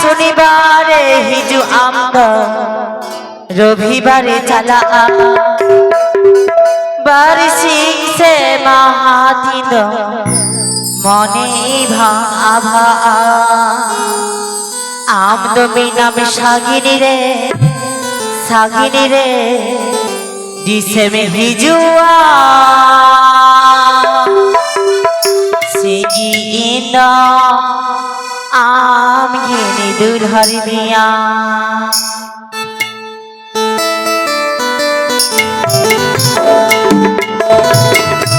শনিবারে হিজু আমরা রবিবারে চালা বারিশিং সে মাহাদিন, মনে ভাভা আমদ মিনাম সাগিনী রে সাগিনী রে, ডিসেমে হিজুয়া সেগিন আম গেনে দুলহরি Thank শনিবারে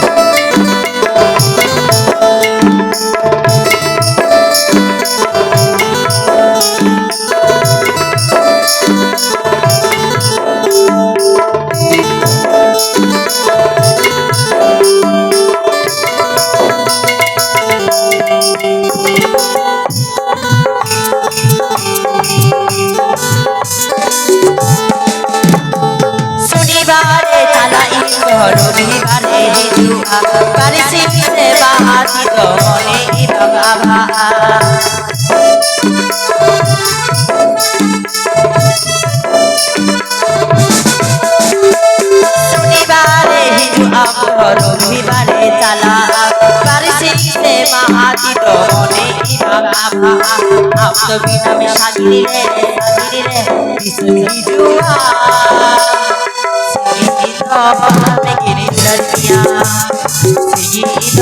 ইন্দ্র রবিবারে হিজুয়া বারিশিং সে বাহাদিন মনে ইরং আভা শনিবারে হিজু আমর রবিবারে চালা বারিশিতে মাহাদিত মনে ইরাম আভা আমদ বিনামে সাগিরি রে সাগিরি রে বিষ্ণু হিজুয়া সিগিত আমি গিরি দুলারিয়া সিগিত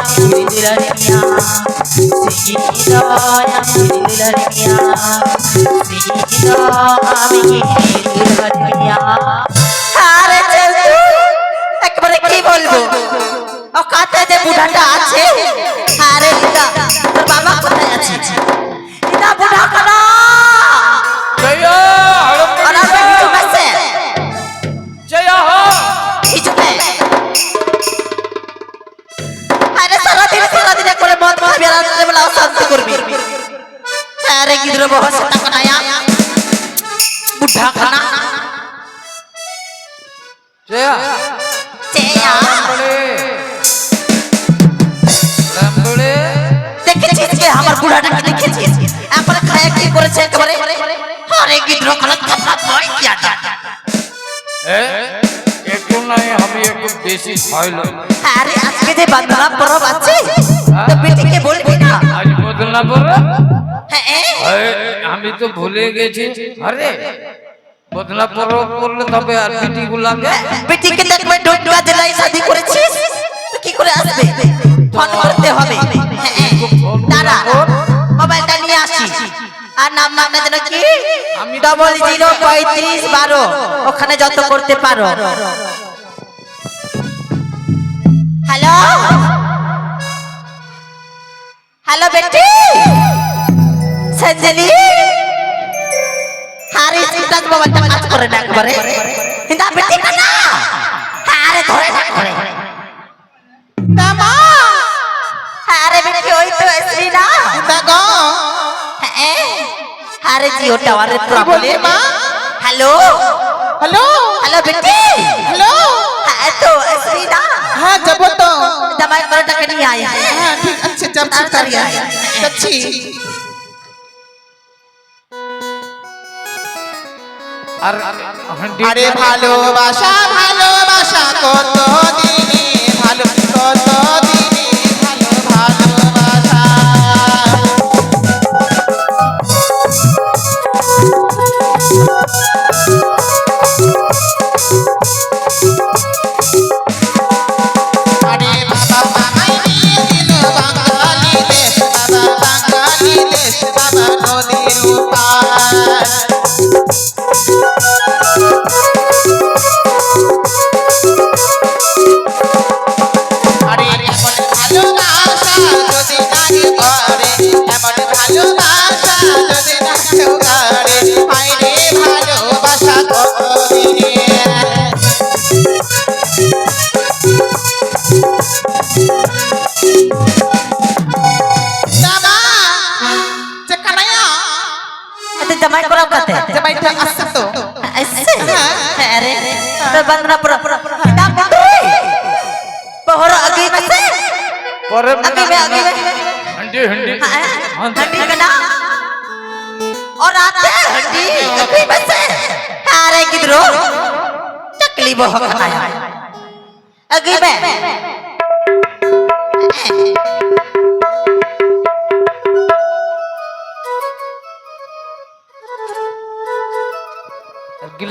আমি দুলারিয়া সিগিত আমি গিরি দুলারিয়া সিগিত আমি গিরি আরে একবারে কি বলব? ও কাতে যে বুড়াটা আছে আরে বুড়া তোর বাবা কোথায় আছে? এটা বুড়া কানা? একটু নাই আমি একটু বেশি খাইল আরে আজকে যে বান্দনা পরব আছে তো বেটিকে বলবি না। আজ বদলা পড়া হ্যাঁ আমি তো ভুলে গেছি। আরে বদলা পড়া করলে তবে আর পিটি গুলাকে বেটিকে জেলায় শাদি করেছিস? কি করে আসবে? ফোন করতে হবে। হ্যাঁ। দাঁড়া। মোবাইলটা নিয়ে আসি। আর নাম নাম যেন কি? ডবল জিরো পঁয়ত্রিশ বারো। ওখানে যত করতে পারো। হ্যালো হ্যালো বেটি? সঞ্জলি আরে সিটাজ মোবাইলটা কাজ করে না কিন্তু বেটি না। আরে ধরে না ধরে আরে বেটি ওই তো না। হ্যাঁ আরে জিও টাওয়ারের প্রবলেম মা? হ্যালো হ্যালো হ্যালো বেটি হ্যালো হ্যাঁ তো এসরি না হ্যাঁ যাব তো জামাই করে টাকা নিয়ে আয় হ্যাঁ ঠিক আছে যাচ্ছি তাড়াতাড়ি তাড়াতাড়ি আয়। যাচ্ছি আর আরে ভালোবাসা ভালোবাসা আরে জামাই করা কাতে জামাইটা আসছে তো ऐसे अरे तो बंदना पूरा किताब बंद पहरा आगे में से পরে आगे में आगे में हंडी हंडी हाँ, हंडी का ना और आते हड्डी कभी बसे अरे किधरो चकली वो हमारा अगी बे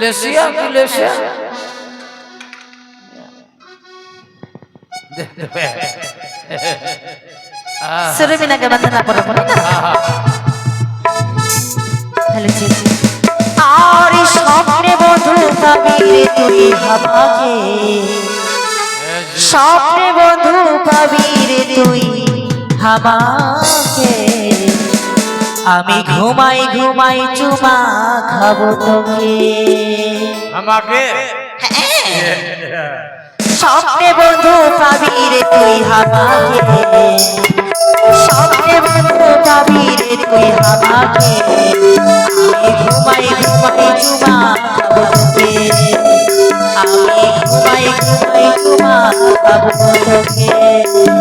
তুলেছিয়া তুলেছিয়া Suruh mina ke mata lapor lapor. Hello স্বপ্নে বধু পাবিরে তুই ভাবাকে স্বপ্নে তুই আমি ঘুমাই ঘুমাই চুমা খাব তোকে। আমাকে? স্বপ্নে বন্ধু পাবি রে তুই আমাকে স্বপ্নে বন্ধু পাবি রে তুই আমাকে আমি ঘুমাই ঘুমাই চুমা খাব তোকে। আমি ঘুমাই ঘুমাই চুমা খাব তোকে।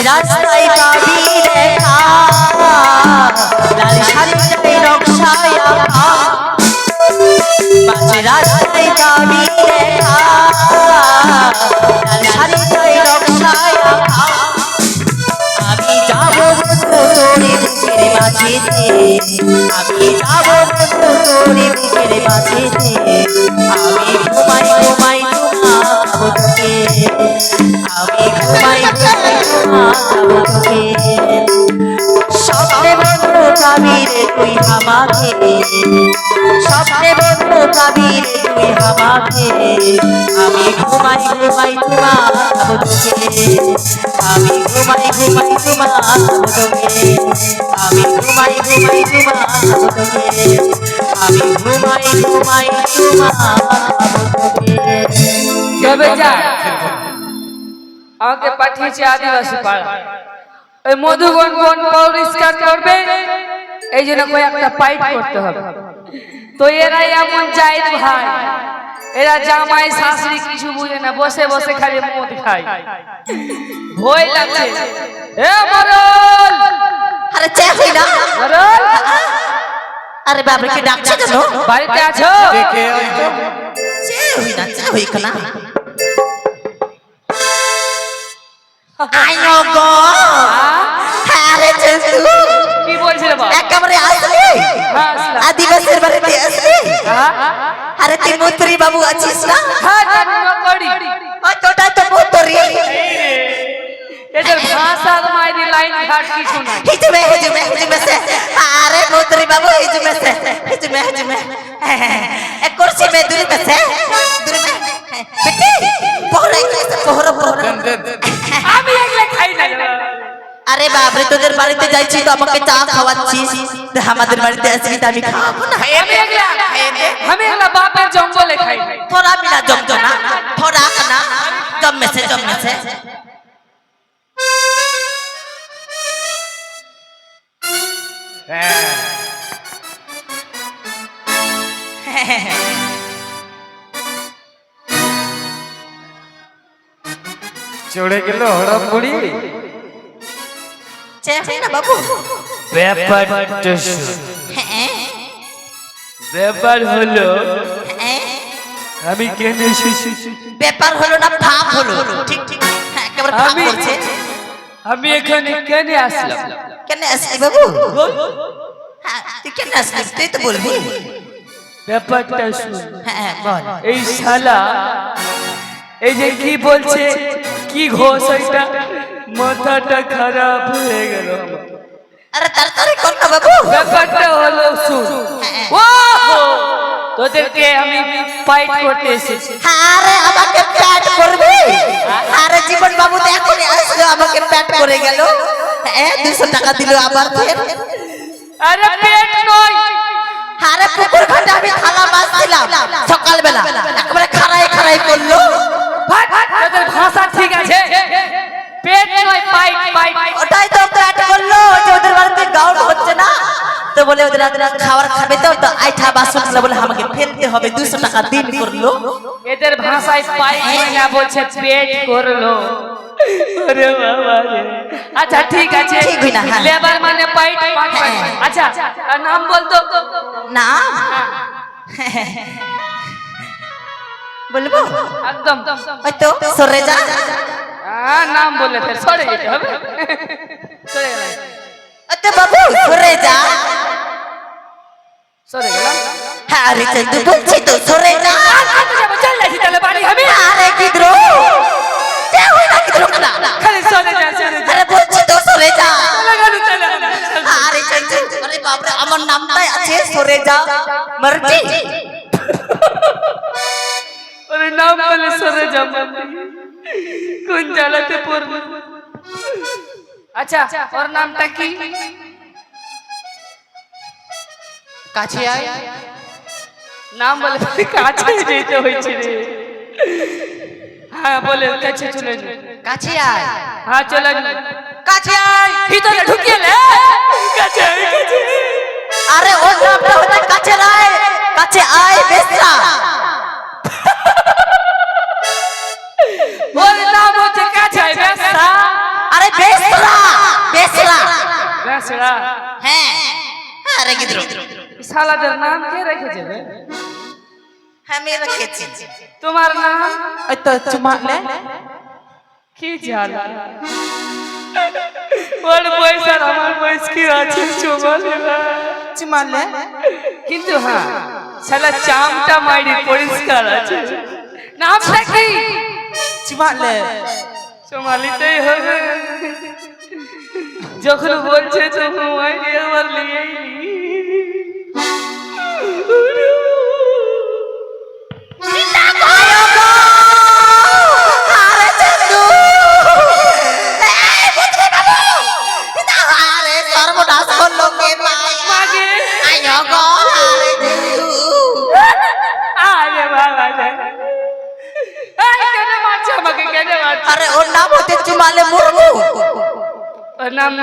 রাস্তায় পাবি রেখা। লাল শাড়িতে নকশায় আঁকা। মাঝ রাস্তায় পাবি রেখা। লাল শাড়িতে নকশায় আঁকা। আমি যাব তোরে বুকের মাঝেতে। আমি যাব তোরে বুকের মাঝেতে। আমি ঘুমাই ঘুমাই খাব তোকে আমি ঘুমাই ঘুমাই তুই আমাকে। স্বপ্নে বন্ধু পাবি তুই আমাকে। আমি ঘুমাই ঘুমাই তোমা খাব তোকে আমি ঘুমাই ঘুমাই তোমা খাব তোকে আমি ঘুমাই ঘুমাই তোমা খাব তোকে আমি ঘুমাই ঘুমাই তোমা খাব তোকে তবে যা আমাকে পাঠিয়েছে আদিবাসী পাড়া। ওই মধুবন বন পরিষ্কার করবে। এই জন্য কয়েকটা পাইপ করতে হবে। তো এরা এমন জায়দ ভাই এরা জামাই শাশুড়ি কিছু বুঝে না বসে বসে খালি মদ খায়। ভয় লাগছে। এ মরল আরে চে হই না মরল আরে বাবরে কি ডাকছে কেন? বাড়িতে আছো? দেখে ওই তো চে হই না চে হই কেন আই নো গো আরে চেতু আদিবাসের বাড়িতে আসলি হ্যাঁ। আরে তিমুতরি বাবু আছিস না? হ্যাঁ তিমুতরি ওই তোটা তো মুতরি এদের ভাষা তোমারি লাইন ঘাট কি শোনা হিজমে হিজমে হিজমে সে। আরে মুতরি বাবু হিজমে সে। হিজমে হিজমে। এ কুরসি মে দূরে সে। দূরে মে। বেটি পহরা পহরা আমি আরে বাবরে তোদের বাড়িতে যাচ্ছি তো আমাকে চা খাওয়াচ্ছিস আমাদের বাড়িতে আসবি তো আমি খাবো না আমি একলা আমি একলা বাপের জঙ্গলে খাই তোরা বিনা জমজো না তোরা কানা জমে সে জমে সে চড়ে গেল হড়প বুড়ি চেয়ে না বাবু? ব্যাপারটা। হ্যাঁ। ব্যাপার হলো হ্যাঁ। আমি কেন এসেছি? ব্যাপার হলো না ভাব হলো। ঠিক ঠিক। হ্যাঁ একেবারে ভাব আমি- করছে আমি এখানে কেন আসলাম? কেন আসলি বাবু? হ্যাঁ তুই কেন আসলি? তুই তো বলবি ব্যাপারটা শুন হ্যাঁ হ্যাঁ, বল। এই শালা এই যে কি বলছে কি ঘোষ এটা? মাথাটা খারাপ হয়ে গেল। আরে তাড়াতাড়ি কর না বাবু। ব্যাপারটা হলো শুন ও তোদেরকে আমি ফাইট করতে এসেছি। আরে আমাকে প্যাট করবে? আরে জীবন বাবু তো এখনই আসলো আমাকে প্যাট করে গেল। হ্যাঁ দুশো টাকা দিল আবার ফের। আরে পেট নয়। দেখলাম সকালবেলা। একেবারে খাড়াই খাড়াই করল। ভাষা ঠিক আছে? পেট নয় পাইট পাইট ওটাই তো প্ল্যাট করল যে ওদের বাড়িতে গাউন হচ্ছে না। তো বলে ওদের ওদের খাবার খাবে তো তো আইঠা বাসন বলে আমাকে ফেলতে হবে দুশো টাকা দিন করল। এদের ভাষায় পাইট না বলছে পেট করল। ওরে বাবা রে। আচ্ছা ঠিক আছে। ঠিক হয় না, হ্যাঁ। লেবার মানে পাইট পাইট। হ্যাঁ। আচ্ছা নাম বলতো? না বলব? একদম। ওই তো সরে যা হ্যাঁ নাম বললে ফের সরে যেতে হবে। সরে গেলাম। ওই তো বাবু সরে যা। সরে গেলাম। হ্যাঁ রে চন্দু বলছি তো সরে যা। চল যাচ্ছি তাহলে বাড়ি হবে। আরে কে হই না কিদ্রো না খালি সরে যা সরে যা। আরে বলছি তো সরে যা। চলে গেল চলে। গেল আরে চন্দু আরে বাপরে আমার নামটাই আছে সরে যা। মার্জি। নাম বলে সরে যা কোন জ্বালাতে পড়বে? আচ্ছা ওর নামটা কি? কাছে আয়। নাম বলে কাছে যেতে হয়েছে রে। হ্যাঁ বলে কাছে চলে কাছে আয়। হ্যাঁ চলে যা কাছে আয়। ভিতরে ঢুকিয়ে লে কাছে আয়, কাছে আরে ওর নামটা হচ্ছে কাছে রায় কাছে আয় বেসরা ওর নাম হচ্ছে কাছে বেসরা আরে বেসরা বেসরা। বেসরা। হ্যাঁ আরে শালাদের নাম কে রেখেছে রে? হ্যাঁ আমি রেখেছি। তোমার নাম? ওই তো চুমা নে। কি জানা? ওর বয়স আর আমার বয়স কি আছে চুমালে। কিন্তু হ্যাঁ শালা চামটা মাইরি পরিষ্কার আছে। নামটা কি? চুমা নে হবে যখন বলছে তখন আমার লিয়েই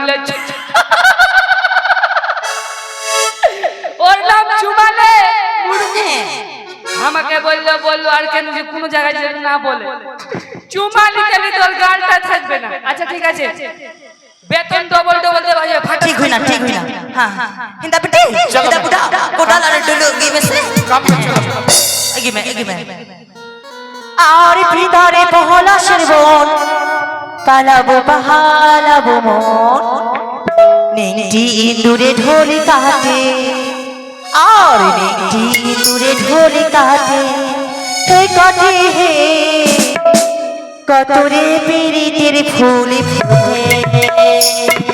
জুমালেজ ওর নাম জুমালে হ্যাঁ। আমাকে বলল বলল আর কেন যে কোনো জায়গায় যেন না বলে। চুমালি কেলে তোর গালটা থাকবে না? আচ্ছা ঠিক আছে। বেতন ডবল ডবল দে ঠিক হই ঠিক হই হ্যাঁ হ্যাঁ। হিন্দা পিটি হিন্দা বুডা কোটা লারে ডুলু গিমে এগিমে এগিমে আর ভিতরে বহলা শেরবন। পালাবো পাহালাবো মন। নেংটি ইন্দুরে ঢোল কাটে। আর নেংটি ইন্দুরে ঢোল কাটে। তুই কাটে হে কতরে পিরিতের ফুল ফুটে।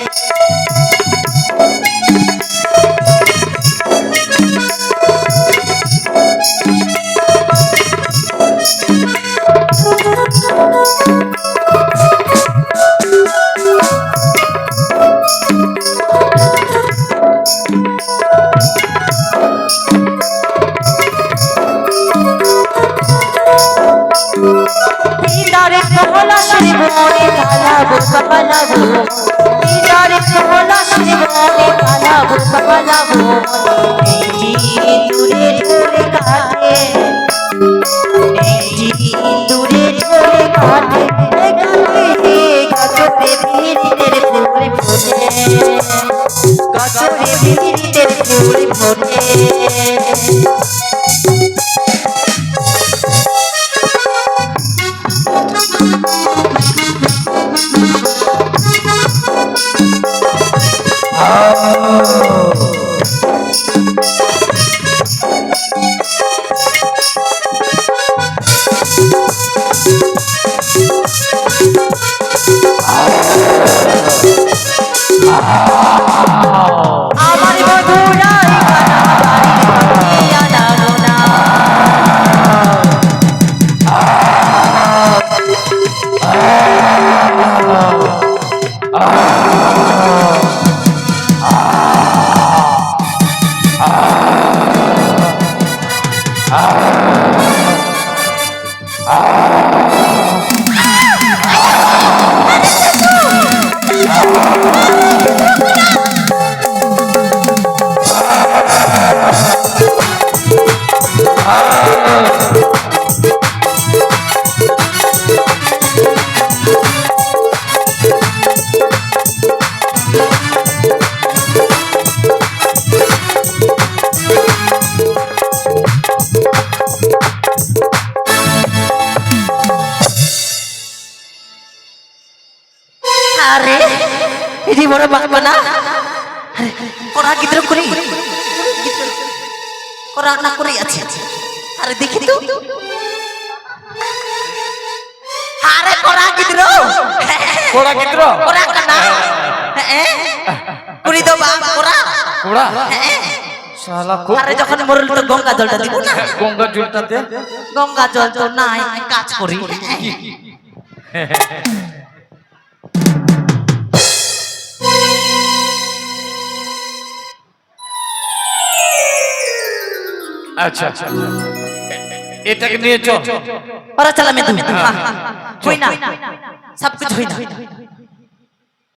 দিদারে কহলা শ্রীবনে কালাবো কপালাবো দিদারে কহলা শ্রীবনে কালাবো কপালাবো নেজি দূরে ঢোলে কাটে দূরে ঢোলে কাটে গাছতে ভিড়িতের ফুল ফোটে গাছতে ভিড়িতের ফুল ফোটে। আমার বড় বাবা না করা গিদ্র করি। করা না করে আছে। আরে দেখি তো। আরে করা গিদ্র। কোড়া কিদ্র করা কানা হ্যাঁ করি দাও বা করা। কোড়া হ্যাঁ শালা খুব আরে যখন মরল তো গঙ্গা জলটা দিব না। গঙ্গা জলটাতে গঙ্গা জল তো নাই কাজ করি। আচ্ছা, আচ্ছা এটাকে নিয়ে চল ওরা চালা মেদু হ্যাঁ, হ্যাঁ, হ্যাঁ। হই না সব কিছু হই না